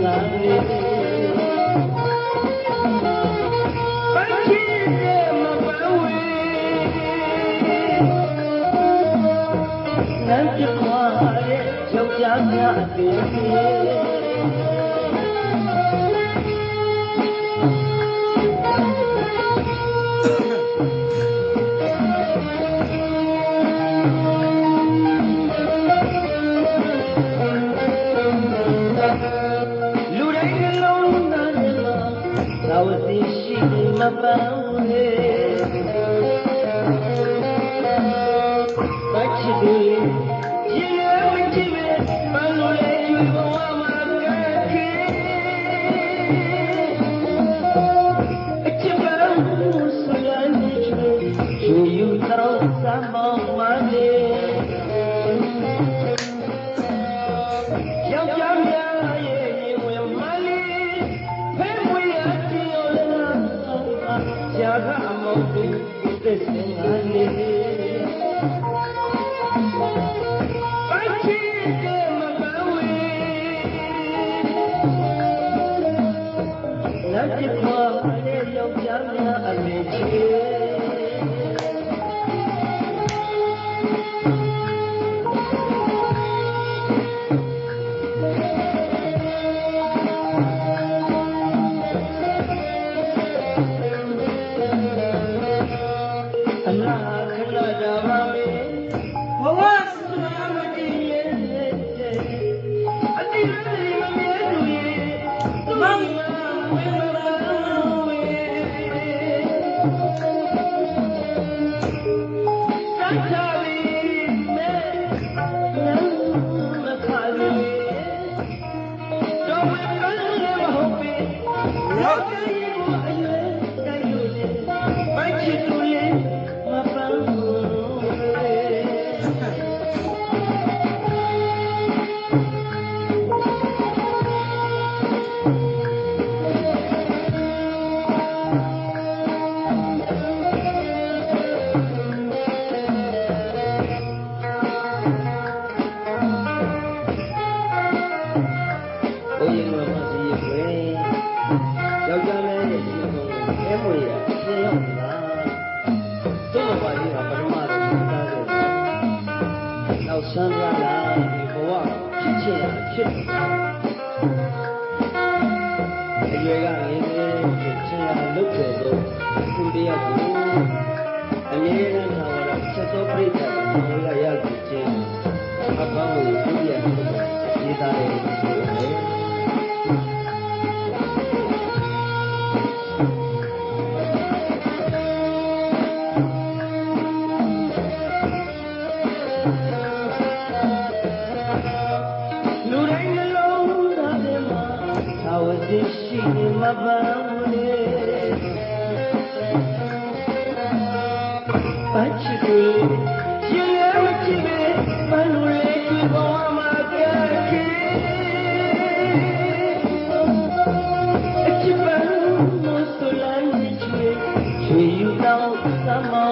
love. Sama Amen. ဖြစ်တယ်အရွယ်ကငယ်ငယ်ဖြစ်ချင်အောင်လုပ်တယ်ဆိုသူတယောက်ကိုအမြဲတမ်းသာဝရဆက်သောပြိတ္တာ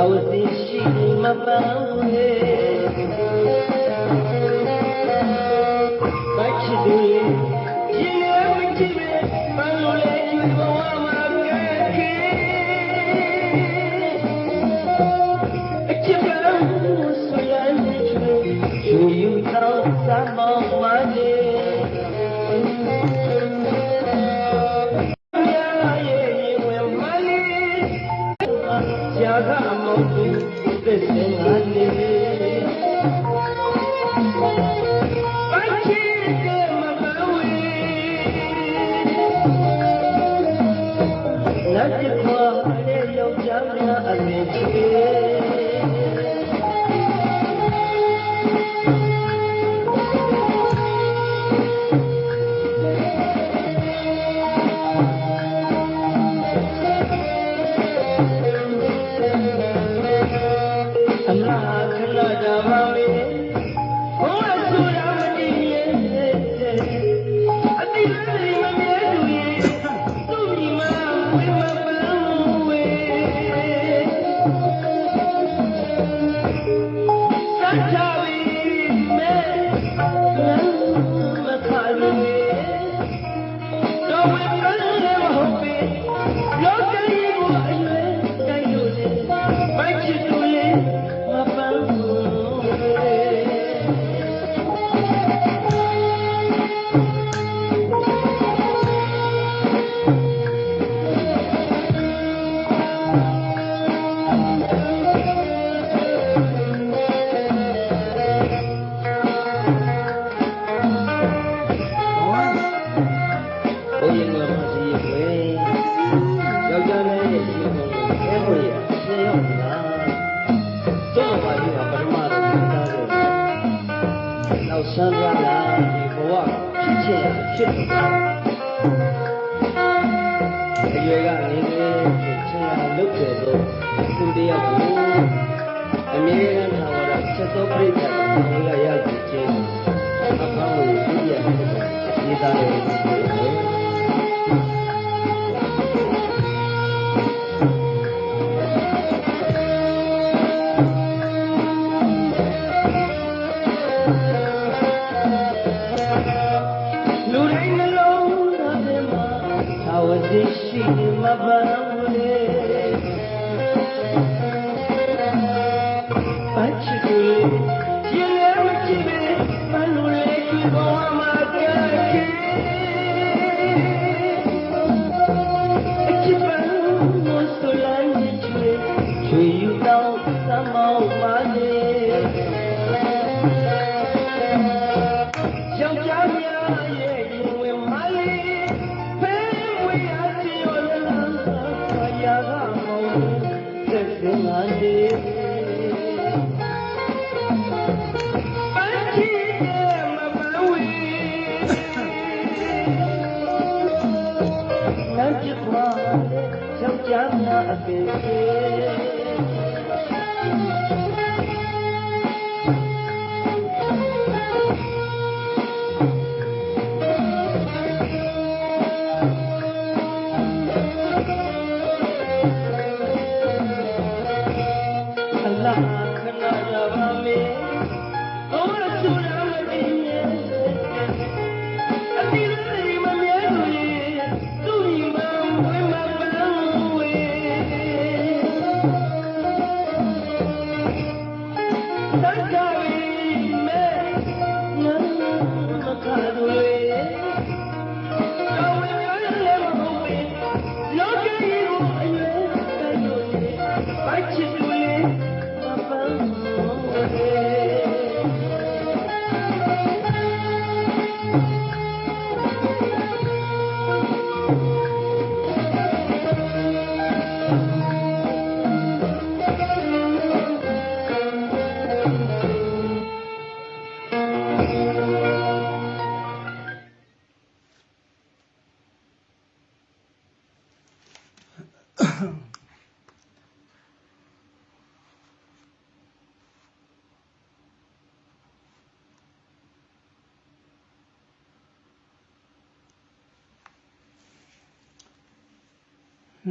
သာဝတိ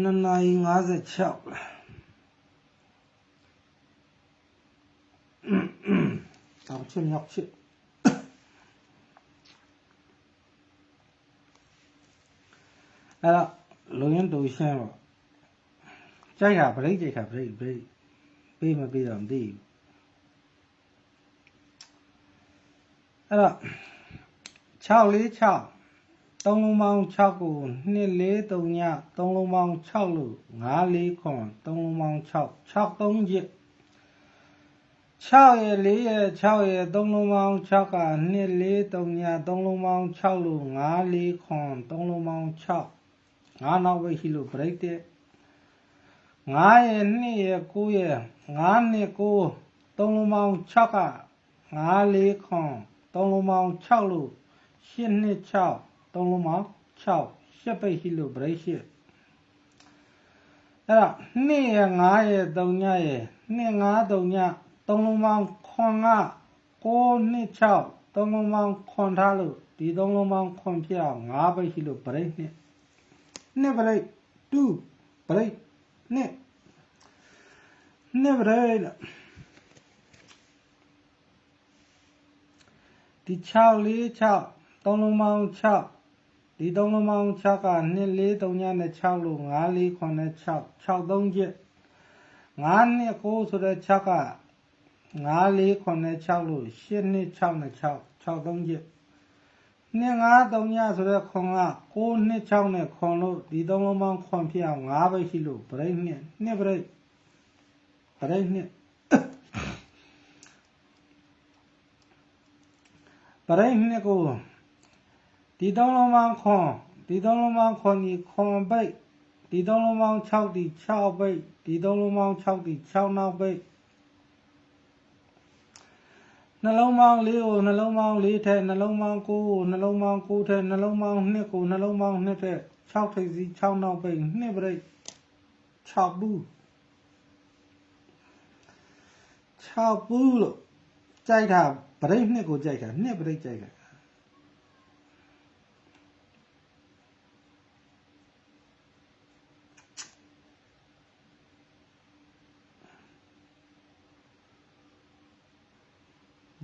2နာရီ56လားတောင်ချင်းရောက်ဖြစ်အဲ့တော့လုံရင်တူရှင်းပေါ့ကြိုက်တာဗရိတ်ကြိုက်တာဗရိတ်ဗရိတ်ပေးမပေးတော့မသိဘူးအဲ့တော့6 4 6 3လုံးပေါင်း6ကို243ည3လုံးပေါင်း6လို့549 3လုံးပေါင်း6 63ရက်6ရက်4ရက်6ရက်3လုံးပေါင်း6က243ည3လုံးပေါင်း6လို့549 3လုံးပေါင်း6ငါနောက်ပဲရှိလို့ break တဲ့9ရက်2ရက်9ရက်9နှစ်9 3လုံးပေါင်း6က549 3လုံးပေါင်း6လို့7နှစ်6 သုံးလုံးပေါင်း6ရှစ်ပိတ်ရှိလို့ break ရှစ်အဲ့တော့2ရဲ့9ရဲ့3ညရဲ့2 5 3ညသုံးလုံးပေါင်းခွန်က9နှစ်6သုံးလုံးပေါင်းခွန်ထားလို့ဒီသုံးလုံးပေါင်းခွန်ဖြစ်အောင်5ပိတ်ရှိလို့ break နှစ်နှစ်ဘရိတ်2ဘရိတ်နှစ်နှစ်ဘရိတ်ဒီ6 4 6သုံးလုံးပေါင်း6 ဒီသုံးလုံးပေါင်း6က2 4 3ညနဲ့6လို့5 4 9နဲ့6 6 3ချက်9နှစ်9ဆိုတဲ့6က5 4 9နဲ့6လို့8နှစ်6နဲ့6 6 3ချက်နှစ်ငါးသုံးညဆိုတဲ့ခွန်က6နှစ်6နဲ့ခွန်လို့ဒီသုံးလုံးပေါင်းခွန်ဖြစ်အောင်5ပဲရှိလို့ဗရိတ်နှစ်နှစ်ဗရိတ်ဗရိတ်နှစ်ဗရိတ်နှစ်ကို ဒီသုံးလုံးပေါင်းခွန်ဒီသုံးလုံးပေါင်းခွန်ဒီခွန်ပိတ်ဒီသုံးလုံးပေါင်း6ဒီ6ပိတ်ဒီသုံးလုံးပေါင်း6ဒီ6နောက်ပိတ်နှလုံးပေါင်းလေးကိုနှလုံးပေါင်းလေးထက်နှလုံးပေါင်း9ကိုနှလုံးပေါင်း9ထက်နှလုံးပေါင်း2ကိုနှလုံးပေါင်း2ထက်6ထိပ်စီ6နောက်ပိတ်2ပြိတ်6ဘူး6ဘူးလို့ကြိုက်တာပြိတ်2ကိုကြိုက်တာ2ပြိတ်ကြိုက်တာ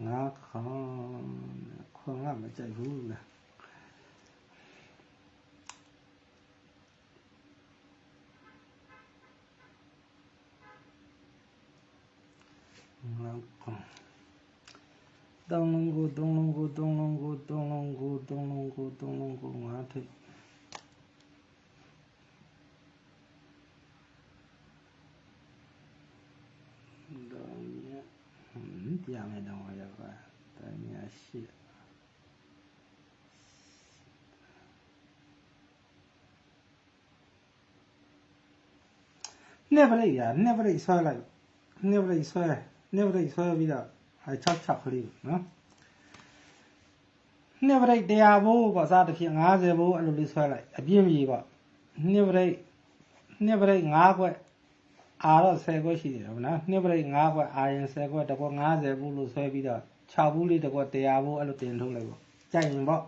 ငါခေါင်း ခွန်ကမကြိုက်ဘူးလားသုံးလုံးကိုသုံးလုံးကိုသုံးလုံးကိုသုံးလုံးကိုသုံးလုံးကိုသုံးလုံးကိုငါထိတ်တော့ညဟမ်ပြမယ်တော့ရပါတညာရှိ နှစ်ပရိတ်ရနှစ်ပရိတ်ဆွဲလိုက်နှစ်ပရိတ်ဆွဲနှစ်ပရိတ်ဆွဲပြီးတော့အဲ6 6ကလေးနော်နှစ်ပရိတ်100ဘိုးပေါ့စားတစ်ဖြစ်50ဘိုးအဲ့လိုလေးဆွဲလိုက်အပြင်းကြီးပေါ့နှစ်ပရိတ်နှစ်ပရိတ်5ခွက်အာတော့10ခွက်ရှိတယ်ဟုတ်နော်နှစ်ပရိတ်5ခွက်အာရင်10ခွက်တကွ50ဘိုးလို့ဆွဲပြီးတော့6ဘူးလေးတကွ100ဘိုးအဲ့လိုတင်ထုတ်လိုက်ပေါ့ကြိုက်ရင်ပေါ့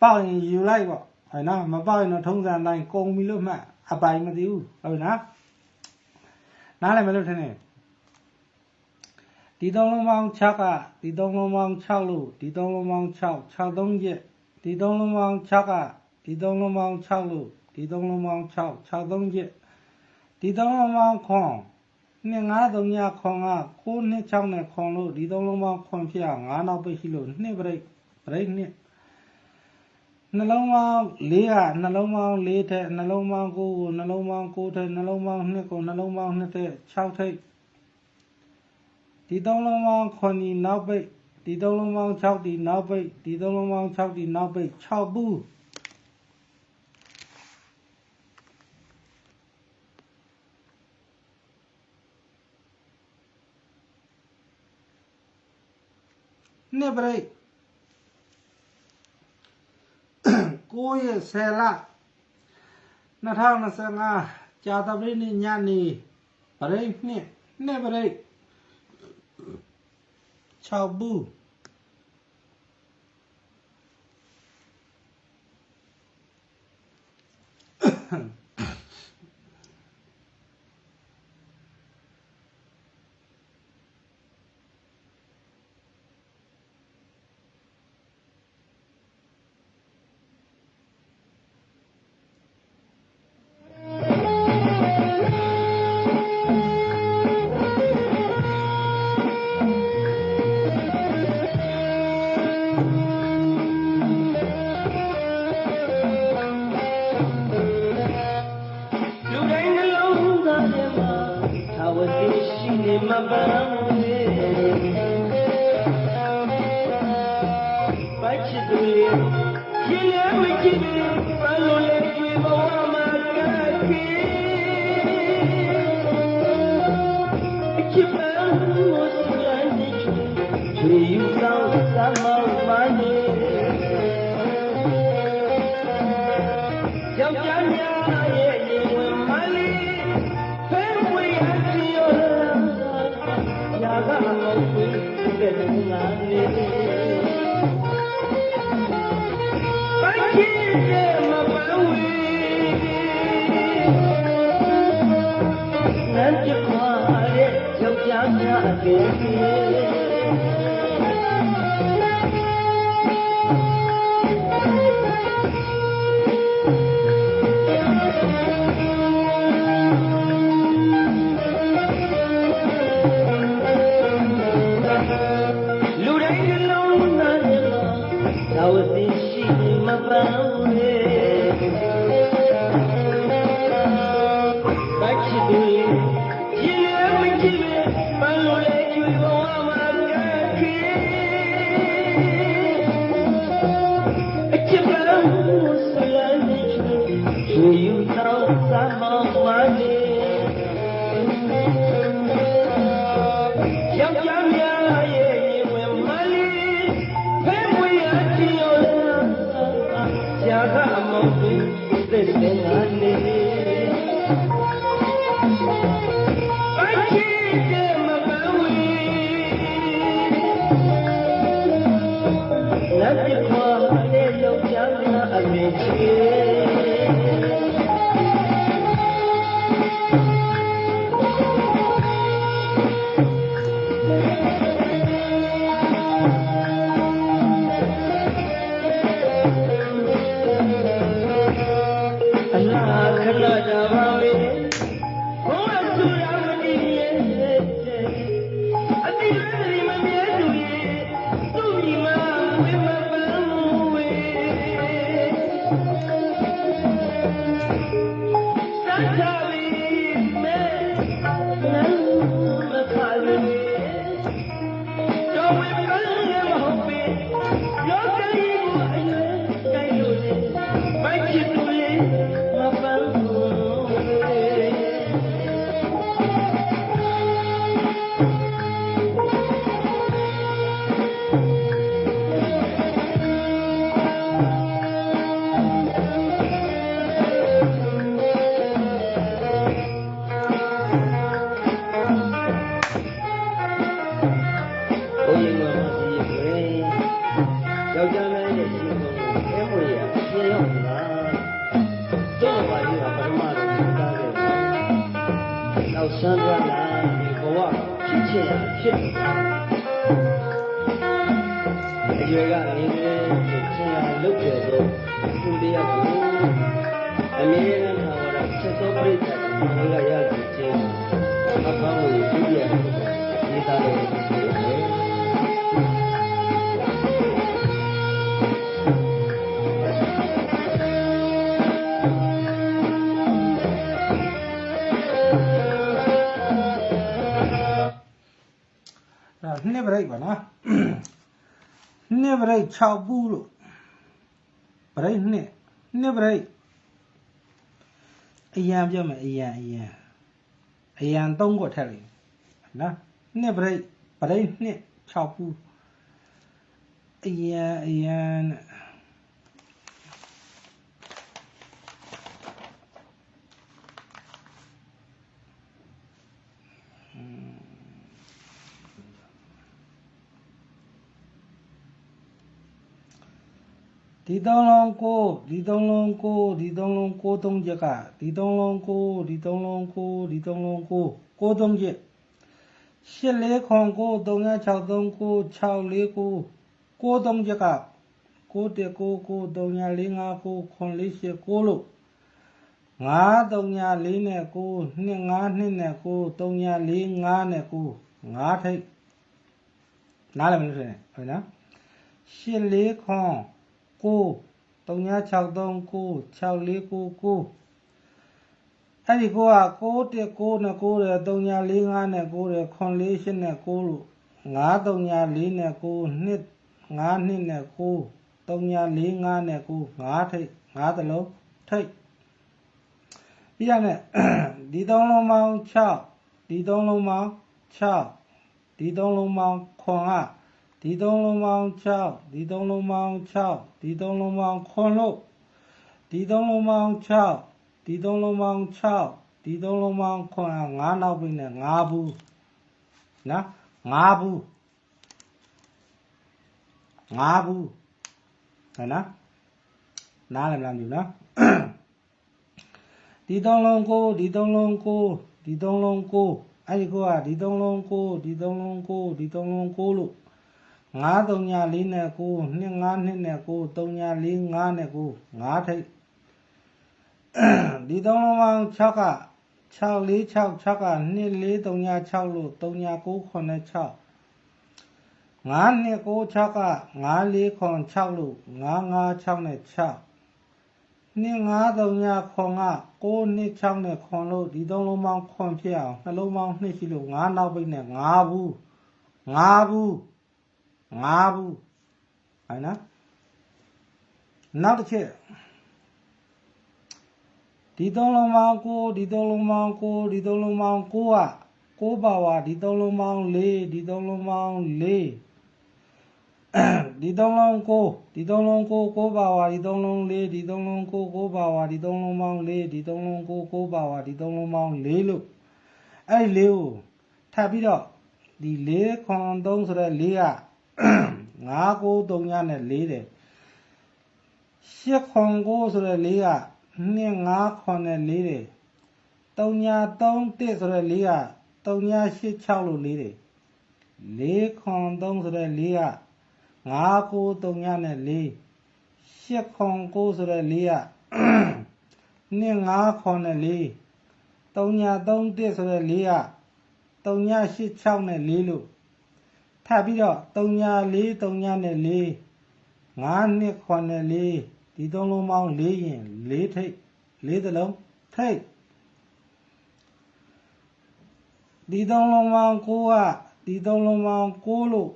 ပေါက်ရင်ယူလိုက်ပေါ့ဟုတ်နော်မပေါက်ရင်တော့ထုံးစံတိုင်းကုံပြီလို့မှတ်အပိုင်မသိဘူးဟုတ်နော် နားလည်းမလို့ထင်နေဒီသုံးလုံးပေါင်း6ကဒီသုံးလုံးပေါင်း6လို့ဒီသုံးလုံးပေါင်း6 6 3ချက်ဒီသုံးလုံးပေါင်း6ကဒီသုံးလုံးပေါင်း6လို့ဒီသုံးလုံးပေါင်း6 6 3ချက်ဒီသုံးလုံးပေါင်းခွန်နှစ်ငါးသုံးညခွန်က9နှစ်6နဲ့ခွန်လို့ဒီသုံးလုံးပေါင်းခွန်ဖြစ်အောင်9နောက်ပိတ်ရှိလို့နှစ်ပြိတ်ပြိတ်နှစ် နှလုံးပေါင်း၄ကနှလုံးပေါင်း၄ထက်နှလုံးပေါင်း9ကိုနှလုံးပေါင်း9ထက်နှလုံးပေါင်း2ကိုနှလုံးပေါင်း2ထက်6ထိပ်ဒီသုံးလုံးပေါင်း9ဒီနောက်ပိတ်ဒီသုံးလုံးပေါင်း6ဒီနောက်ပိတ်ဒီသုံးလုံးပေါင်း6ဒီနောက်ပိတ်6ဘူးနှစ်ပြိတ် 9ရက်10လ2025ကြာသပတေးနေ့ညနေဗရိတ်နှစ်နှစ်ဗရိတ်6ဘူးဟမ် ဆန်းသွားလာဒီဘဝဖြစ်ချင်ဖြစ်တယ်တကယ်ကနေဒီချင်အောင်လုပ်ကြတော့သူတရားကိုအမြဲတမ်းဟာရစစ်တော်ပြိတ္တဘုရားရည်ချင်းအဘောင်းကိုပြည့်ရဒီသားတော်ကို 6ဘူးလို့ဗရိတ်နှစ်နှစ်ဗရိတ်အရန်ပြောမယ်အရန်အရန်အရန်3ကိုထက်လိမ့်နော်နှစ်ဗရိတ်ဗရိတ်နှစ်6ဘူးအရန်အရန်နဲ့ ဒီသုံးလုံးကိုဒီသုံးလုံးကိုဒီသုံးလုံးကိုသုံးချက်ကဒီသုံးလုံးကိုဒီသုံးလုံးကိုဒီသုံးလုံးကိုကိုသုံးချက်ရှစ်လေးခွန်ကို363ကို64ကိုကိုသုံးချက်ကကိုတက်ကိုကို345ကိုခွန်လေးရှစ်ကိုလို့934နဲ့ကို252နဲ့ကို345နဲ့ကို9ထိတ်နားလည်မလို့ဆိုရင်ဟုတ်နော်ရှစ်လေးခွန် ကို3963ကို6499အဲ့ဒီကိုက6တက်6နဲ့6တယ်345နဲ့6တယ်ခွန်လေးရှစ်နဲ့6လို့934နဲ့6 2 5နှစ်နဲ့9 345နဲ့9 5ထိတ်5သလုံးထိတ်ပြီးရနဲ့ဒီသုံးလုံးပေါင်း6ဒီသုံးလုံးပေါင်း6ဒီသုံးလုံးပေါင်းခွန်က ဒီသုံးလုံးပေါင်း6ဒီသုံးလုံးပေါင်း6ဒီသုံးလုံးပေါင်းခွန်လို့ဒီသုံးလုံးပေါင်း6ဒီသုံးလုံးပေါင်း6ဒီသုံးလုံးပေါင်းခွန်က9နောက်ပြီနဲ့9ဘူးနော်9ဘူး9ဘူးဟုတ်နော်နားလည်မလားမသိဘူးနော်ဒီသုံးလုံးကိုဒီသုံးလုံးကိုဒီသုံးလုံးကိုအဲ့ဒီကိုကဒီသုံးလုံးကိုဒီသုံးလုံးကိုဒီသုံးလုံးကိုလို့ 934နဲ့9 25နဲ့9 345နဲ့9 5ထိပ်ဒီသုံးလုံးပေါင်း6က646 6က2436လို့3996 96 9နှစ်96က946လို့956နဲ့6နှစ်939ခွန်က9နှစ်6နဲ့ခွန်လို့ဒီသုံးလုံးပေါင်းခွန်ဖြစ်အောင်နှလုံးပေါင်းနှစ်ရှိလို့9နောက်ပိတ်နဲ့9ဘူး9ဘူး 9ဘူးဟဲ့နော်နောက်တစ်ချက်ဒီသုံးလုံးပေါင်း9ဒီသုံးလုံးပေါင်း9ဒီသုံးလုံးပေါင်း9က9ပါဝါဒီသုံးလုံးပေါင်း4ဒီသုံးလုံးပေါင်း4ဒီသုံးလုံးကိုဒီသုံးလုံးကိုကိုပါဝါဒီသုံးလုံးလေးဒီသုံးလုံးကိုကိုပါဝါဒီသုံးလုံးပေါင်းလေးဒီသုံးလုံးကိုကိုပါဝါဒီသုံးလုံးပေါင်းလေးလို့အဲ့ဒီလေးကိုထပ်ပြီးတော့ဒီ၄ခွန်3ဆိုတဲ့၄က 9 9 3ညနဲ့၄တယ်၈ခွန်9ဆိုတဲ့၄က2 5ခွန်နဲ့၄တယ်3ည3 1ဆိုတဲ့၄က3ည8 6လို့၄တယ်၄ခွန်3ဆိုတဲ့၄က9 9 3ညနဲ့4 8ခွန်9ဆိုတဲ့4က2 5ခွန်နဲ့4 3ည3 1ဆိုတဲ့4က3ည8 6နဲ့4လို့ ထပ်ပြီးတော့3ည4 3ညနဲ့4 5နှစ်ခွန်နဲ့4ဒီသုံးလုံးပေါင်း4ရင်4ထိပ်4သလုံးထိပ်ဒီသုံးလုံးပေါင်း9ကဒီသုံးလုံးပေါင်း9လို့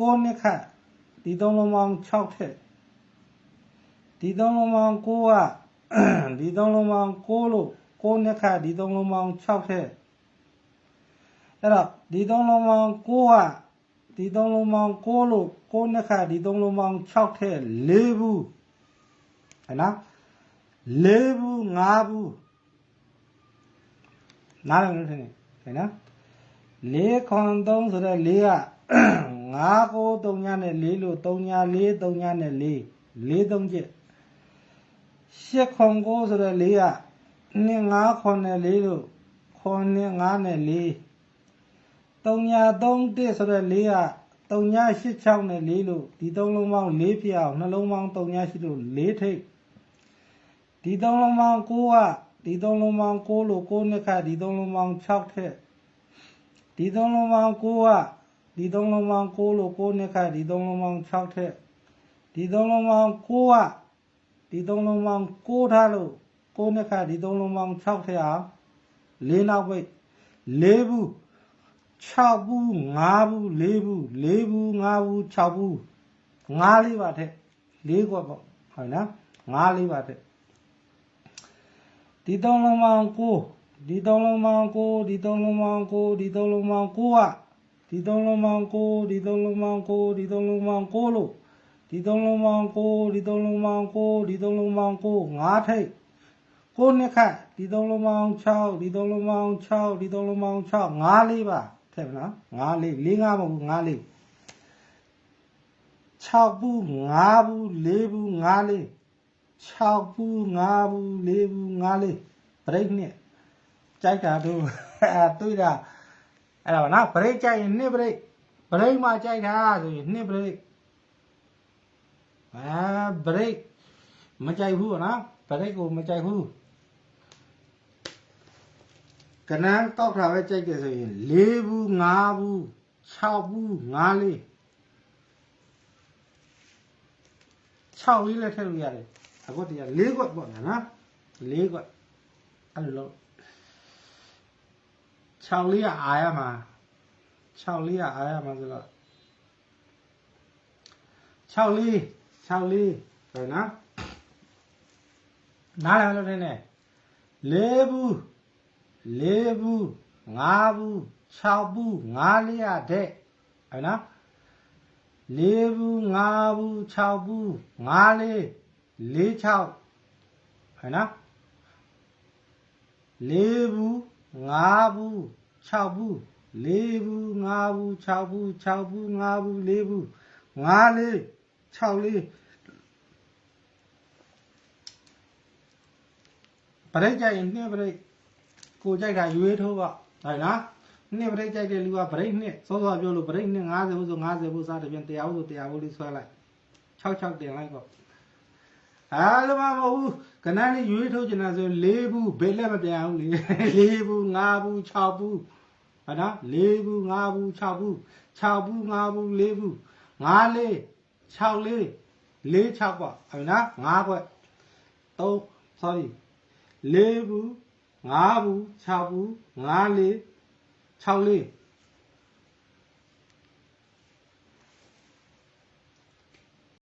ကိုနှစ်ခတ်ဒီသုံးလုံးပေါင်း6ထက်ဒီသုံးလုံးပေါင်း9ကဒီသုံးလုံးပေါင်း9လို့ကိုနှစ်ခတ်ဒီသုံးလုံးပေါင်း6ထက် အဲ့တော့ဒီသုံးလုံးပေါင်း9ကဒီသုံးလုံးပေါင်း9လို့ကိုနှစ်ခတ်ဒီသုံးလုံးပေါင်း6ထက်4ဘူးဟဲ့နော်4ဘူး5ဘူးနားလည်လို့ထင်တယ်ဟဲ့နော်4ခွန်3ဆိုတော့4က9 9 3ညနဲ့4လို့3ည4 3ညနဲ့4 4 3ချက်8ခွန်9ဆိုတော့4က2 5ခွန်နဲ့4လို့ခွန်နဲ့5နဲ့4 3ည3 1ဆိုတော့4က3ည8 6နဲ့4လို့ဒီသုံးလုံးပေါင်း4ပြအောင်နှလုံးပေါင်း3ညရှိလို့4ထိပ်ဒီသုံးလုံးပေါင်း9ကဒီသုံးလုံးပေါင်း9လို့9နှစ်ခါဒီသုံးလုံးပေါင်း6ထက်ဒီသုံးလုံးပေါင်း9ကဒီသုံးလုံးပေါင်း6လို့9နှစ်ခါဒီသုံးလုံးပေါင်း6ထက်ဒီသုံးလုံးပေါင်း9ကဒီသုံးလုံးပေါင်း6ထားလို့9နှစ်ခါဒီသုံးလုံးပေါင်း6ထက်အောင်၄နောက်ပိတ်၄ဘူး 6ဘူး5ဘူး4ဘူး4ဘူး5ဘူး6ဘူး5လေးပါထက်၄ခွက်ပေါ့ဟုတ်နော်5လေးပါထက်ဒီသုံးလုံးပေါင်း9ဒီသုံးလုံးပေါင်း9ဒီသုံးလုံးပေါင်း9ဒီသုံးလုံးပေါင်း9ကဒီသုံးလုံးပေါင်း9ဒီသုံးလုံးပေါင်း9ဒီသုံးလုံးပေါင်း9လို့ဒီသုံးလုံးပေါင်း9ဒီသုံးလုံးပေါင်း9ဒီသုံးလုံးပေါင်း9 5ထိပ်9နှစ်ခတ်ဒီသုံးလုံးပေါင်း6ဒီသုံးလုံးပေါင်း6ဒီသုံးလုံးပေါင်း6 5လေးပါ ထည့်မလား5လေး4 5မဟုတ်ဘူး5လေး6ဘူး5ဘူး4ဘူး5လေး6ဘူး5ဘူး4ဘူး5လေးဘရိတ်နှစ်ကြိုက်တာတို့အဲတွေ့တာအဲ့ဒါပါနော်ဘရိတ်ကြိုက်ရင်နှစ်ဘရိတ်ဘရိတ်မှာကြိုက်တာဆိုရင်နှစ်ဘရိတ်အဲဘရိတ်မကြိုက်ဘူးနော်ဘရိတ်ကိုမကြိုက်ဘူး ကနန်းတောက်တာပဲကြိုက်တယ်ဆိုရင်၄ဘူး၅ဘူး6ဘူး5လေး6လေးလည်းထည့်လို့ရတယ်အခုတည်းက၄ခွက်ပေါ့နော်၄ခွက်အဲ့လိုလို့6လေးကအာရမှာ6လေးကအာရမှာဆိုတော့6လေး6လေးဟုတ်နော်နားလည်မလို့ထင်းနေ၄ဘူး ၄ဘူး၅ဘူး6ဘူး5လေးရတဲ့ဟုတ်နော်လေးဘူးငါးဘူး6ဘူးငါးလေးလေး6ဟဲ့နော်လေးဘူးငါးဘူး6ဘူးလေးဘူးငါးဘူး6ဘူး6ဘူးငါးဘူးလေးဘူးငါးလေး6လေးပရိတ်ကြရင်နှစ်ပရိတ် ကိုကြိုက်တာရွေးထိုးပါဟုတ်နော်နှစ်ပရိတ်ကြိုက်တဲ့လူကပရိတ်နှစ်စောစောပြောလို့ပရိတ်နှစ်50ဘူးဆို50ဘူးစားတယ်ပြန်100ဘူးဆို100ဘူးလေးဆွဲလိုက်66တင်လိုက်တော့အားလုံးမမဟုတ်ဘူးခဏလေးရွေးထုတ်ချင်တာဆို၄ဘူးဘယ်လက်မပြန်ဘူးလေ၄ဘူး5ဘူး6ဘူးဟုတ်နော်၄ဘူး5ဘူး6ဘူး6ဘူး5ဘူး4ဘူး5လေး6လေး4 6ပေါ့ဟုတ်နော်5ခွက်3 sorry 4ဘူး 5ဘူး6ဘူး5လေး6လေး